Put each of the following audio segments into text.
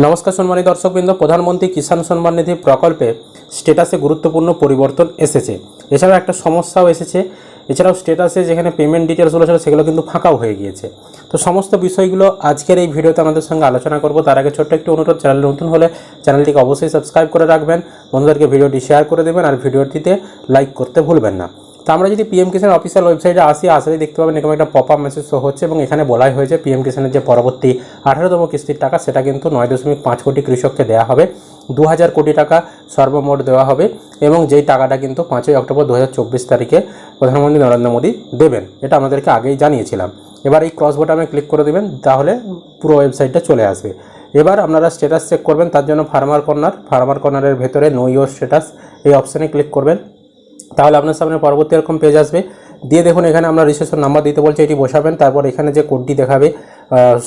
নমস্কার সম্মানিত দর্শকবৃন্দ, প্রধানমন্ত্রী কিষাণ সম্মান নিধি প্রকল্পে স্টেটাসে গুরুত্বপূর্ণ পরিবর্তন এসেছে। এছাড়াও একটা সমস্যাও এসেছে। এছাড়াও স্টেটাসে যেখানে পেমেন্ট ডিটেলসগুলো ছিল, সেগুলো কিন্তু ফাঁকাও হয়ে গিয়েছে। তো সমস্ত বিষয়গুলো আজকের এই ভিডিওতে আমাদের সঙ্গে আলোচনা করব। তার আগে ছোট্ট একটু অনুরোধ, চ্যানেল নতুন হলে চ্যানেলটিকে অবশ্যই সাবস্ক্রাইব করে রাখবেন। বন্ধুদেরকে ভিডিওটি শেয়ার করে দেবেন আর ভিডিওটিতে লাইক করতে ভুলবেন না। তো আমরা যদি পিএম কিষাণ অফিসিয়াল ওয়েবসাইটে আসি আসলেই দেখতে পাবেন এরকম একটা পপ আপ মেসেজ শো হচ্ছে এবং এখানে বলাই হয়েছে পিএম কিষাণের যে পরবর্তী আঠারোতম কিস্তির টাকা, সেটা কিন্তু নয় দশমিক পাঁচ কোটি কৃষককে দেওয়া হবে। দু হাজার কোটি টাকা সর্বমোট দেওয়া হবে এবং যেই টাকাটা কিন্তু পাঁচই অক্টোবর দু হাজার চব্বিশ তারিখে প্রধানমন্ত্রী নরেন্দ্র মোদী দেবেন, এটা আমাদেরকে আগেই জানিয়েছিলাম। এবার এই ক্রস বোটামে ক্লিক করে দেবেন, তাহলে পুরো ওয়েবসাইটটা চলে আসবে। এবার আপনারা স্ট্যাটাস চেক করবেন, তার জন্য ফার্মার কর্নার ফার্মার কর্নারের ভেতরে নো ইয়োর স্ট্যাটাস এই অপশানে ক্লিক করবেন। তাহলে আপনার সামনে পরবর্তী এরকম পেজ আসবে। দিয়ে দেখুন, এখানে আমরা রিসেশন নাম্বার দিতে বলছি, এটি বসাবেন, তারপর এখানে যে কোডটি দেখাবে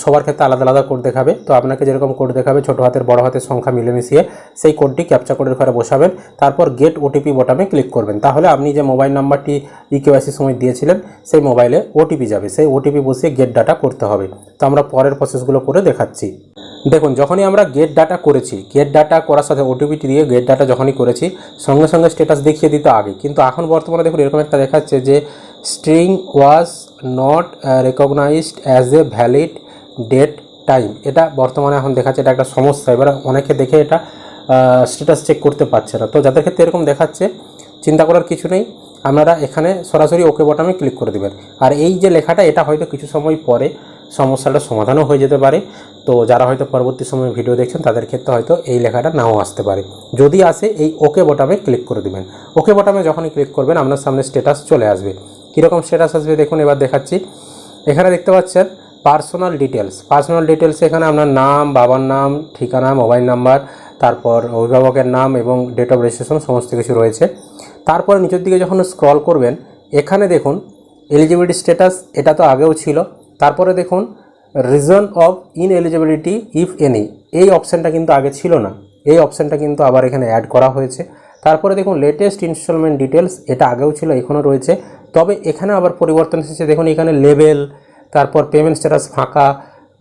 সবার ক্ষেত্রে আলাদা আলাদা কোড দেখাবে। তো আপনাকে যেরকম কোড দেখাবে, ছোটো হাতের, বড় হাতের সংখ্যা মিলে মিশিয়ে সেই কোডটি ক্যাপচা কোডের ঘরে বসাবেন, তারপর গেট ওটিপি বোটামে ক্লিক করবেন। তাহলে আপনি যে মোবাইল নাম্বারটি ইকেওয়াইসির সময় দিয়েছিলেন, সেই মোবাইলে ওটিপি যাবে। সেই ওটিপি বসিয়ে গেট ডাটা করতে হবে। তো আমরা পরের প্রসেসগুলো করে দেখাচ্ছি। দেখুন, যখনই আমরা গেট ডাটা করেছি গেট ডাটা করার সাথে ওটিপিটি দিয়ে গেট ডাটা যখনই করেছি, সঙ্গে সঙ্গে স্ট্যাটাস দেখিয়ে দিত আগে। কিন্তু এখন বর্তমানে দেখুন, এরকম একটা দেখাচ্ছে যে string was not recognised as a valid date time এটা বর্তমানে এখন দেখাচ্ছে, এটা একটা সমস্যা। এবার অনেকে দেখে এটা স্ট্যাটাস চেক করতে পারছে না। তো যাদের ক্ষেত্রে এরকম দেখাচ্ছে, চিন্তা করার কিছু নেই। আপনারা এখানে সরাসরি ওকে বটামে ক্লিক করে দেবেন। আর এই যে লেখাটা, এটা হয়তো কিছু সময় পরে সমস্যাটা সমাধানও হয়ে যেতে পারে। তো যারা হয়তো পরবর্তী সময়ে ভিডিও দেখছেন, তাদের ক্ষেত্রে হয়তো এই লেখাটা নাও আসতে পারে। যদি আসে, এই ওকে বটামে ক্লিক করে দেবেন। ওকে বটামে যখনই ক্লিক করবেন, আপনার সামনে স্ট্যাটাস চলে আসবে। কীরকম স্ট্যাটাস আসবে দেখুন, এবার দেখাচ্ছি। এখানে দেখতে পাচ্ছেন পার্সোনাল ডিটেলস পার্সোনাল ডিটেলস এখানে আপনার নাম, বাবার নাম, ঠিকানা মোবাইল নাম্বার তারপর অভিভাবকের নাম এবং ডেট অফ রেজিস্ট্রেশন সমস্ত কিছু রয়েছে। তারপরে নিচের দিকে যখন স্ক্রল করবেন, এখানে দেখুন এলিজিবিলিটি স্ট্যাটাস এটা তো আগেও ছিল। তারপরে দেখুন reason of ineligibility if any এই অপশানটা কিন্তু আগে ছিল না। এই অপশানটা কিন্তু আবার এখানে অ্যাড করা হয়েছে। তারপরে দেখুন লেটেস্ট ইনস্টলমেন্ট ডিটেলস এটা আগেও ছিল, এখনও রয়েছে। তবে এখানে আবার পরিবর্তন এসেছে। দেখুন, এখানে লেভেল তারপর পেমেন্ট স্ট্যাটাস ফাঁকা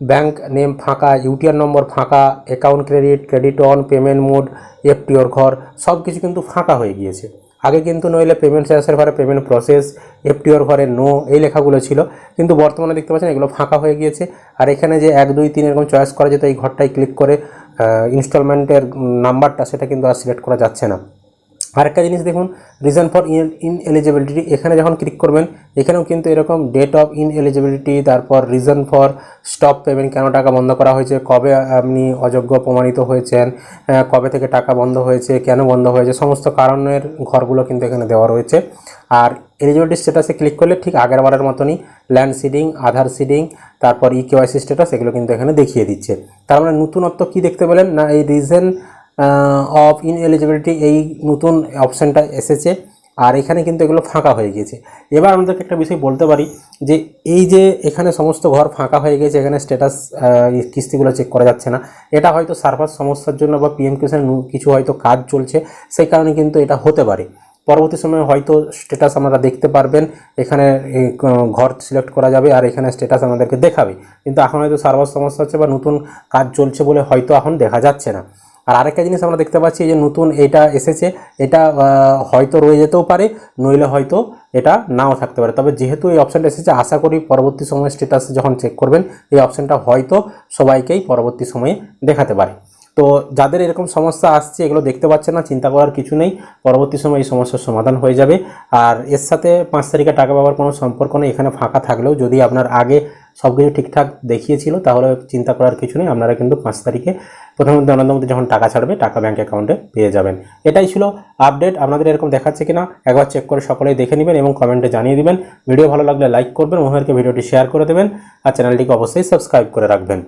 ব্যাংক নেম ফাঁকা ইউটিআর নম্বর ফাঁকা account credit credit on payment mode এফটিওর ঘর সব কিছু কিন্তু ফাঁকা হয়ে গিয়েছে। আগে কিন্তু নইলে পেমেন্ট স্ট্যাটাসের ঘরে পেমেন্ট প্রসেস এফটিওর ঘরে নো এই লেখাগুলো ছিল। কিন্তু বর্তমানে দেখতে পাচ্ছেন এগুলো ফাঁকা হয়ে গিয়েছে। আর এখানে যে এক, দুই, তিন এরকম চয়েস করা যেত, এই ঘরটায় ক্লিক করে ইনস্টলমেন্টের নাম্বারটা সেটা কিন্তু আর সিলেক্ট করা যাচ্ছে না। আরেকটা জিনিস দেখুন রিজন ফর ইন এলিজিবিলিটি এখানে যখন ক্লিক করবেন, এখানেও কিন্তু এরকম ডেট অফ ইন এলিজিবিলিটি তারপর রিজন ফর স্টপ পেমেন্ট কেন টাকা বন্ধ করা হয়েছে, কবে আপনি অযোগ্য প্রমাণিত হয়েছেন কবে থেকে টাকা বন্ধ হয়েছে, কেন বন্ধ হয়েছে, সমস্ত কারণের ঘরগুলো কিন্তু এখানে দেওয়া রয়েছে। আর এলিজিবিলিটি স্ট্যাটাসে ক্লিক করলে ঠিক আগের বারের মতনই ল্যান্ড সিডিং আধার সিডিং তারপর ই কেওয়াইসি স্ট্যাটাস এগুলো কিন্তু এখানে দেখিয়ে দিচ্ছে। তার মানে নতুনত্ব কী দেখতে পেলেন? না, এই রিজন অফ ইন এলিজিবিলিটি এই নতুন অপশানটা এসেছে। আর এখানে কিন্তু এগুলো ফাঁকা হয়ে গিয়েছে। এবার আমাদেরকে একটা বিষয় বলতে পারি যে, এই যে এখানে সমস্ত ঘর ফাঁকা হয়ে গেছে এখানে স্ট্যাটাস কিস্তিগুলো চেক করা যাচ্ছে না। এটা হয়তো সার্ভার সমস্যার জন্য বা পিএম কিষাণ কিছু হয়তো কাজ চলছে, সেই কারণে কিন্তু এটা হতে পারে। পরবর্তী সময়ে হয়তো স্ট্যাটাস আপনারা দেখতে পারবেন, এখানে ঘর সিলেক্ট করা যাবে আর এখানে স্ট্যাটাস আমাদেরকে দেখাবে। কিন্তু এখন হয়তো সার্ভার সমস্যা হচ্ছে বা নতুন কাজ চলছে বলে হয়তো এখন দেখা যাচ্ছে না। আর আরেকটা জিনিস আমরা দেখতে পাচ্ছি যে নতুন এটা এসেছে, এটা হয়তো রয়ে যেতেও পারে, নইলে হয়তো এটা নাও থাকতে পারে। তবে যেহেতু এই অপশানটা এসেছে, আশা করি পরবর্তী সময়ে স্ট্যাটাস যখন চেক করবেন, এই অপশানটা হয়তো সবাইকেই পরবর্তী সময়ে দেখাতে পারে। তো যাদের এরকম সমস্যা আসছে, এগুলো দেখতে পাচ্ছে না, চিন্তা করার কিছু নেই। পরবর্তী সময় এই সমস্যার সমাধান হয়ে যাবে। আর এর সাথে পাঁচ তারিখে টাকা পাওয়ার কোনো সম্পর্ক নেই, এখানে ফাঁকা থাকলেও যদি আপনার আগে সব কিছু ঠিকঠাক দেখিয়েছিল, তাহলে চিন্তা করার কিছু নেই। আপনারা কিন্তু পাঁচ তারিখে প্রধানমন্ত্রী নরেন্দ্র মোদী যখন টাকা ছাড়বে, টাকা ব্যাঙ্ক অ্যাকাউন্টে পেয়ে যাবেন। এটাই ছিল আপডেট। আপনাদের এরকম দেখাচ্ছে কিনা, একবার চেক করে সকলেই দেখে নেবেন এবং কমেন্টে জানিয়ে দেবেন। ভিডিও ভালো লাগলে লাইক করবেন মহিলাকে ভিডিওটি শেয়ার করে দেবেন, আর চ্যানেলটিকে অবশ্যই সাবস্ক্রাইব করে রাখবেন।